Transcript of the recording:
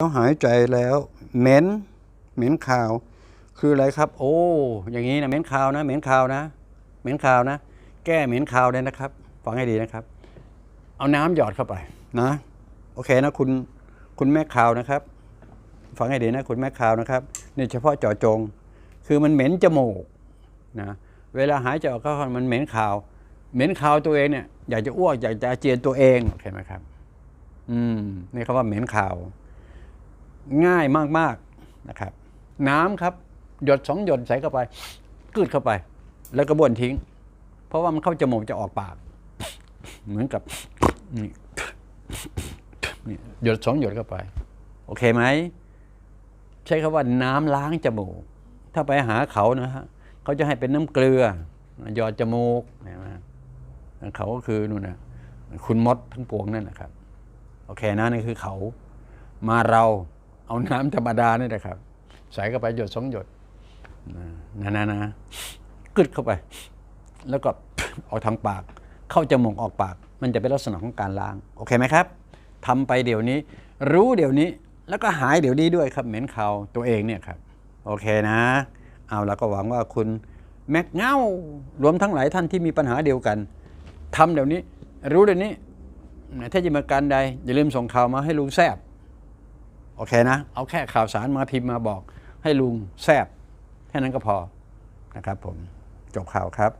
เขาหายใจแล้วเหม็นเหม็นคาว คืออะไรครับ โอ้ อย่างนี้นะเหม็นคาวนะเหม็นคาวนะเหม็นคาวนะ แก้เหม็นคาวเลยนะครับฟังให้ดีนะครับ เอาน้ำหยอดเข้าไปนะ โอเคนะคุณคุณแม่คาวนะครับ ฟังให้ดีนะคุณแม่คาวนะครับนี่เฉพาะเจาะจง คือมันเหม็นจมูกนะเวลาหายใจออกเข้ามันเหม็นคาว เหม็นคาวตัวเองเนี่ยอยากจะอ้วกอยากจะเจียนตัวเองเห็นไหมครับ อืมนี่เขาว่าเหม็นคาว ง่ายมากๆนะครับ น้ำครับ หยดสองหยดใส่เข้าไปกืดเข้าไป แล้วก็บ้วนทิ้ง เพราะว่ามันเข้าจมูกจะออกปาก เหมือนกับนี่หยดสองหยดเข้าไป โอเคไหม ใช้คำว่าน้ำล้างจมูก ถ้าไปหาเขานะฮะเขาจะให้เป็นน้ำเกลือหยอดจมูกเห็นไหมเขาก็คือนู่นนะคุณมดทั้งปวงนั่นนะครับ โอเคนะนี่คือเขามาเรา เอาน้ำธรรมดานี่แหละครับ ใส่เข้าไปหยดสองหยดนะนะนะกึดเข้าไป แล้วก็ออกทางปาก เข้าจมูกออกปาก มันจะเป็นลักษณะของการล้าง โอเคไหมครับทำไปเดี๋ยวนี้ รู้เดี๋ยวนี้ แล้วก็หายเดี๋ยวนี้ด้วยครับ เหม็นเขาตัวเองเนี่ยครับ โอเคนะ เอาแล้วก็หวังว่าคุณแม็กเง่ารวมทั้งหลายท่านที่มีปัญหาเดียวกันทำเดี๋ยวนี้ รู้เดี๋ยวนี้ถ้าจะมาการใดอย่าลืมส่งข่าวมาให้ลุงแซบ โอเคนะ เอาแค่ข่าวสารมาพิมพ์มาบอก ให้ลุงแซบแค่นั้นก็พอนะครับผมจบข่าวครับ